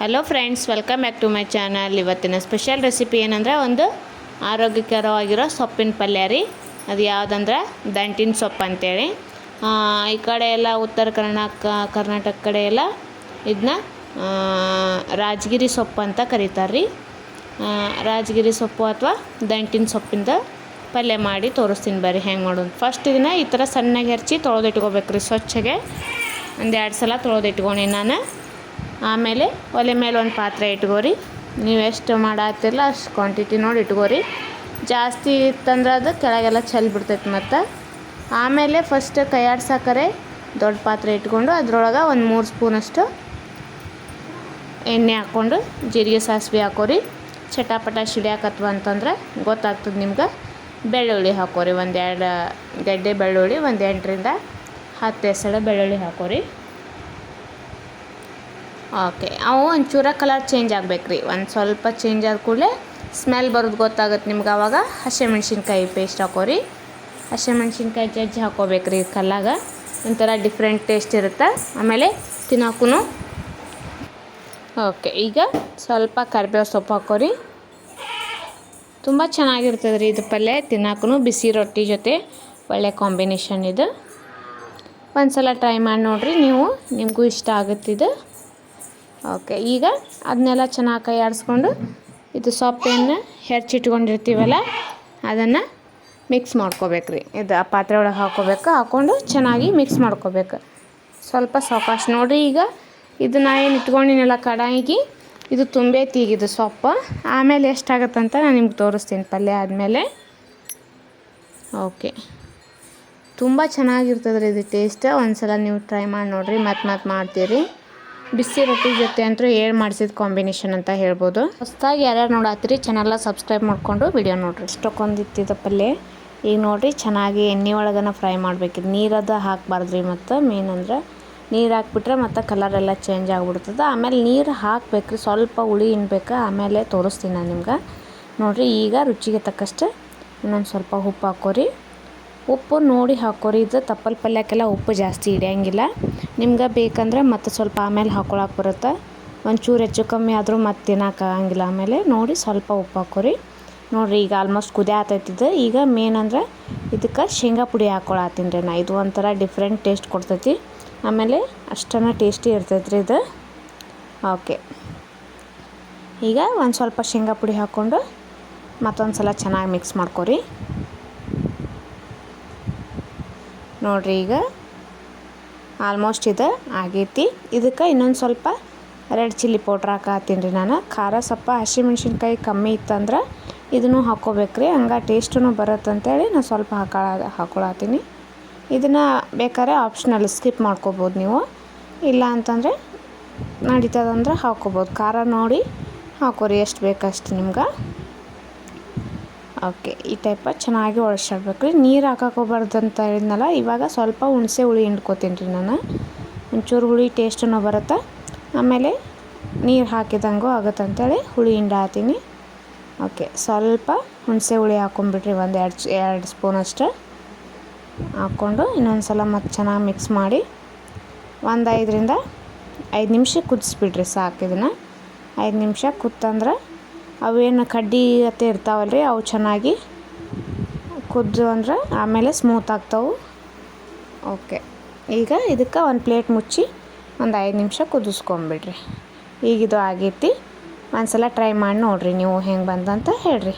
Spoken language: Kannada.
Hello friends welcome back to my channel ಇವತ್ತಿನ ಸ್ಪೆಷಲ್ ರೆಸಿಪಿ ಏನಂದ್ರೆ ಒಂದು ಆರೋಗ್ಯಕರವಾಗಿರೋ ಸೊಪ್ಪಿನ ಪಲ್ಯ ರೀ. ಅದು ಯಾವುದಂದ್ರೆ ದಂಟಿನ ಸೊಪ್ಪು ಅಂತೇಳಿ. ಈ ಕಡೆ ಎಲ್ಲ ಉತ್ತರ ಕರ್ನಾಟಕ ಕರ್ನಾಟಕ ಕಡೆ ಎಲ್ಲ ಇದನ್ನ ರಾಜಗಿರಿ ಸೊಪ್ಪು ಅಂತ ಕರೀತಾರೆ ರೀ. ರಾಜಗಿರಿ ಸೊಪ್ಪು ಅಥವಾ ದಂಟಿನ ಸೊಪ್ಪಿಂದ ಪಲ್ಯ ಮಾಡಿ ತೋರಿಸ್ತೀನಿ ಬರ್ರಿ, ಹೆಂಗೆ ಮಾಡೋದು. ಫಸ್ಟ್ ಇದನ್ನ ಈ ಥರ ಸಣ್ಣಗೆ ಹೆಚ್ಚಿ ತೊಳೆದಿಟ್ಕೋಬೇಕು ರೀ ಸ್ವಚ್ಛಗೆ. ಒಂದು ಎರಡು ಸಲ ತೊಳೆದಿಟ್ಕೊಂಡು ನಾನು. ಆಮೇಲೆ ಒಲೆ ಮೇಲೆ ಒಂದು ಪಾತ್ರೆ ಇಟ್ಕೋರಿ. ನೀವು ಎಷ್ಟು ಮಾಡತ್ತಿರಲ್ಲ ಅಷ್ಟು ಕ್ವಾಂಟಿಟಿ ನೋಡಿ ಇಟ್ಕೋರಿ. ಜಾಸ್ತಿ ಇತ್ತಂದ್ರೆ ಅದು ಕೆಳಗೆಲ್ಲ ಚೆಲ್ಲಿ ಬಿಡ್ತೈತೆ ಮತ್ತು. ಆಮೇಲೆ ಫಸ್ಟ್ ಕೈಯಾಡ್ಸಾಕರೆ ದೊಡ್ಡ ಪಾತ್ರೆ ಇಟ್ಕೊಂಡು ಅದ್ರೊಳಗೆ ಒಂದು ಮೂರು ಸ್ಪೂನಷ್ಟು ಎಣ್ಣೆ ಹಾಕ್ಕೊಂಡು ಜೀರಿಗೆ ಸಾಸಿವೆ ಹಾಕೋರಿ. ಚಟಾಪಟ ಸಿಡಿಯಾಕತ್ವ ಅಂತಂದ್ರೆ ಗೊತ್ತಾಗ್ತದೆ ನಿಮ್ಗೆ. ಬೆಳ್ಳುಳ್ಳಿ ಹಾಕೋರಿ ಒಂದೆರಡು ಗಡ್ಡೆ ಬೆಳ್ಳುಳ್ಳಿ ಒಂದು ಎಂಟರಿಂದ ಹತ್ತು ಎಸಳು ಬೆಳ್ಳುಳ್ಳಿ ಹಾಕೋರಿ. ಓಕೆ ಅವು ಒಂಚೂರ ಕಲರ್ ಚೇಂಜ್ ಆಗಬೇಕು ರೀ ಒಂದು ಸ್ವಲ್ಪ ಚೇಂಜ್ ಆದ ಕೂಡಲೇ ಸ್ಮೆಲ್ ಬರೋದು ಗೊತ್ತಾಗುತ್ತೆ ನಿಮ್ಗೆ ಆವಾಗ ಹಸಿಮೆಣ್ಸಿನ್ಕಾಯಿ ಪೇಸ್ಟ್ ಹಾಕೋರಿ. ಹಸಿಮೆಣ್ಸಿನ್ಕಾಯಿ ಜಜ್ಜಿ ಹಾಕೋಬೇಕು ರೀ ಕಲ್ಲಾಗ. ಒಂಥರ ಡಿಫ್ರೆಂಟ್ ಟೇಸ್ಟ್ ಇರುತ್ತೆ. ಆಮೇಲೆ ತಿನ್ನೋಕ್ಕೂ ಓಕೆ ಈಗ ಸ್ವಲ್ಪ ಕರಿಬೇವು ಸೊಪ್ಪು ಹಾಕೋರಿ. ತುಂಬ ಚೆನ್ನಾಗಿರ್ತದೆ ರೀ ಇದು ಪಲ್ಯ. ತಿನ್ನೋಕ್ಕೂ ಬಿಸಿ ರೊಟ್ಟಿ ಜೊತೆ. ಒಳ್ಳೆ ಕಾಂಬಿನೇಷನ್ ಇದು. ಒಂದು ಸಲ ಟ್ರೈ ಮಾಡಿ ನೋಡಿರಿ ನೀವು. ನಿಮಗೂ ಇಷ್ಟ ಆಗುತ್ತಿದ್ದು. ಓಕೆ, ಈಗ ಅದನ್ನೆಲ್ಲ ಚೆನ್ನಾಗಿ ಕೈ ಆಡಿಸ್ಕೊಂಡು ಇದು ಸೊಪ್ಪನ್ನು ಹೆಚ್ಚಿಟ್ಕೊಂಡಿರ್ತೀವಲ್ಲ, ಅದನ್ನು ಮಿಕ್ಸ್ ಮಾಡ್ಕೋಬೇಕು ರೀ. ಇದು ಆ ಪಾತ್ರೆ ಒಳಗೆ ಹಾಕ್ಕೋಬೇಕು ಹಾಕ್ಕೊಂಡು ಚೆನ್ನಾಗಿ ಮಿಕ್ಸ್ ಮಾಡ್ಕೋಬೇಕು. ಸ್ವಲ್ಪ ಸಾವಕಾಶ ನೋಡಿರಿ, ಈಗ ಇದು ನಾ ಏನು ಇಟ್ಕೊಂಡಿನಲ್ಲ ಕಡಾಯಿಗೆ, ಇದು ತುಂಬೈತಿ ಈಗ ಇದು ಸೊಪ್ಪು. ಆಮೇಲೆ ಎಷ್ಟಾಗತ್ತಂತ ನಾನು ನಿಮ್ಗೆ ತೋರಿಸ್ತೀನಿ ಪಲ್ಯ ಆದಮೇಲೆ. ಓಕೆ. ತುಂಬ ಚೆನ್ನಾಗಿರ್ತದ್ರಿ ಇದು ಟೇಸ್ಟ್ ಒಂದು ಸಲ ನೀವು ಟ್ರೈ ಮಾಡಿ ನೋಡಿರಿ ಮತ್ತೆ ಮತ್ತೆ ಮಾಡ್ತೀರಿ. ಬಿಸಿ ರೊಟ್ಟಿ ಜೊತೆ ಅಂತೂ ಏಳು ಮಾಡಿಸಿದ ಕಾಂಬಿನೇಷನ್ ಅಂತ ಹೇಳ್ಬೋದು. ಹೊಸ್ದಾಗಿ ಯಾರ್ಯಾರು ನೋಡತ್ತೀರಿ ಚಾನಲ್ನ ಸಬ್ಸ್ಕ್ರೈಬ್ ಮಾಡಿಕೊಂಡು ವಿಡಿಯೋ ನೋಡಿರಿ. ಇಷ್ಟಕ್ಕೊಂದಿತ್ತಿದ ಪಲ್ಯ. ಈಗ ನೋಡಿರಿ ಚೆನ್ನಾಗಿ ಎಣ್ಣೆ ಒಳಗನ ಫ್ರೈ ಮಾಡಬೇಕು ನೀರದ ಹಾಕಬಾರ್ದು ರೀ ಮತ್ತು ಮೇನ್ ಅಂದ್ರೆ. ನೀರು ಹಾಕ್ಬಿಟ್ರೆ ಮತ್ತು ಕಲರ್ ಎಲ್ಲ ಚೇಂಜ್ ಆಗಿಬಿಡ್ತದೆ. ಆಮೇಲೆ ನೀರು ಹಾಕ್ಬೇಕು ರೀ ಸ್ವಲ್ಪ ಹುಳಿ ಇನ್ಬೇಕು ಆಮೇಲೆ ತೋರಿಸ್ತೀನಿ ನಾನು ನಿಮ್ಗೆ. ನೋಡಿರಿ ಈಗ ರುಚಿಗೆ ತಕ್ಕಷ್ಟು ಇನ್ನೊಂದು ಸ್ವಲ್ಪ ಉಪ್ಪು ಹಾಕೋರಿ. ಉಪ್ಪು ನೋಡಿ ಹಾಕೋರಿ. ಇದು ತಪ್ಪಲ್ ಪಲ್ಯಕ್ಕೆಲ್ಲ ಉಪ್ಪು ಜಾಸ್ತಿ ಹಿಡಿಯಂಗಿಲ್ಲ. ನಿಮ್ಗೆ ಬೇಕಂದ್ರೆ ಮತ್ತೆ ಸ್ವಲ್ಪ ಆಮೇಲೆ ಹಾಕೊಳಕ್ಕೆ ಬರುತ್ತೆ. ಒಂಚೂರು ಹೆಚ್ಚು ಕಮ್ಮಿ ಆದರೂ ಮತ್ತೆ ತಿನ್ನೋಕ್ಕಾಗಂಗಿಲ್ಲ ಆಮೇಲೆ ನೋಡಿ ಸ್ವಲ್ಪ ಉಪ್ಪು ಹಾಕೋರಿ. ನೋಡಿರಿ, ಈಗ ಆಲ್ಮೋಸ್ಟ್ ಕುದಿ ಆತೈತಿದ್ದು ಈಗ ಮೇನ್ ಅಂದ್ರೆ ಇದಕ್ಕೆ ಶೇಂಗಾ ಪುಡಿ ಹಾಕೊಳತ್ತೀನಿ ರೀ ನಾ. ಇದು ಒಂಥರ ಡಿಫ್ರೆಂಟ್ ಟೇಸ್ಟ್ ಕೊಡ್ತೈತಿ. ಆಮೇಲೆ ಅಷ್ಟನ ಟೇಸ್ಟಿ ಇರ್ತೈತೆ ರೀ ಇದು. ಓಕೆ ಈಗ ಒಂದು ಸ್ವಲ್ಪ ಶೇಂಗಾ ಪುಡಿ ಹಾಕ್ಕೊಂಡು ಮತ್ತೊಂದು ಸಲ ಚೆನ್ನಾಗಿ ಮಿಕ್ಸ್ ಮಾಡ್ಕೊರಿ. ನೋಡಿರಿ ಈಗ ಆಲ್ಮೋಸ್ಟ್ ಇದು, ಆಗೈತಿ. ಇದಕ್ಕೆ ಇನ್ನೊಂದು ಸ್ವಲ್ಪ ರೆಡ್ ಚಿಲ್ಲಿ ಪೌಡ್ರ್ ಹಾಕತ್ತೀನಿ ರೀ ನಾನು. ಖಾರ ಸ್ವಲ್ಪ ಹಸಿಮೆಣ್ಸಿನ್ಕಾಯಿ ಕಮ್ಮಿ ಇತ್ತಂದ್ರೆ ಇದನ್ನು ಹಾಕ್ಕೋಬೇಕ್ರಿ ಹಂಗೆ ಟೇಸ್ಟೂ ಬರುತ್ತಂತೇಳಿ ನಾನು ಸ್ವಲ್ಪ ಹಾಕೊಳ, ಹಾಕೊಳತ್ತೀನಿ. ಇದನ್ನು ಬೇಕಾದ್ರೆ ಆಪ್ಷನಲ್ ಸ್ಕಿಪ್ ಮಾಡ್ಕೋಬೋದು ನೀವು. ಇಲ್ಲ ಅಂತಂದರೆ ನಡೀತದಂದ್ರೆ ಹಾಕ್ಕೋಬೋದು ಖಾರ ನೋಡಿ ಹಾಕೋರಿ, ಎಷ್ಟು ಬೇಕಷ್ಟು ನಿಮ್ಗೆ. ಓಕೆ, ಈ ಟೈಪ ಚೆನ್ನಾಗಿ ಒಳಸಾಡ್ಬೇಕು ರೀ ನೀರು ಹಾಕಕ್ಕೆ ಹೋಗ್ಬಾರ್ದು ಅಂತ ಹೇಳಿದ್ನಲ್ಲ, ಇವಾಗ ಸ್ವಲ್ಪ ಹುಣಸೆ ಹುಳಿ ಹಿಂಡ್ಕೋತೀನಿ ರೀ ನಾನು. ಒಂಚೂರು ಹುಳಿ ಟೇಸ್ಟನ್ನು ಬರುತ್ತೆ. ಆಮೇಲೆ ನೀರು ಹಾಕಿದಂಗು ಆಗುತ್ತೆ ಅಂತೇಳಿ ಹುಳಿ ಹಿಂಡಾತೀನಿ. ಓಕೆ, ಸ್ವಲ್ಪ ಹುಣಸೆ ಹುಳಿ ಹಾಕೊಂಡ್ಬಿಟ್ರಿ ಒಂದು ಎರಡು ಎರಡು ಸ್ಪೂನ್ ಅಷ್ಟು. ಹಾಕ್ಕೊಂಡು ಇನ್ನೊಂದು ಸಲ ಮತ್ತೆ ಚೆನ್ನಾಗಿ ಮಿಕ್ಸ್ ಮಾಡಿ ಒಂದು ಐದರಿಂದ ಐದು ನಿಮಿಷ ಕುದಿಸ್ಬಿಡ್ರಿ ಸಾಕು ಇದನ್ನು. ಐದು ನಿಮಿಷ ಕುತ್ತಂದ್ರೆ ಅವೇನು ಕಡ್ಡಿ ಅತ್ತೆ ಇರ್ತಾವಲ್ಲ ರೀ ಅವು ಚೆನ್ನಾಗಿ ಕುದ್ದು ಅಂದ್ರೆ ಆಮೇಲೆ ಸ್ಮೂತ್ ಆಗ್ತಾವೆ. ಓಕೆ ಈಗ ಇದಕ್ಕೆ ಒಂದು ಪ್ಲೇಟ್ ಮುಚ್ಚಿ ಒಂದು ಐದು ನಿಮಿಷ ಕುದಿಸ್ಕೊಂಬಿಡ್ರಿ. ಈಗ ಇದು ಆಗೈತಿ. ಒಂದು ಸಲ ಟ್ರೈ ಮಾಡಿ ನೋಡಿರಿ ನೀವು ಹೆಂಗೆ ಬಂದಂತ ಹೇಳ್ರಿ.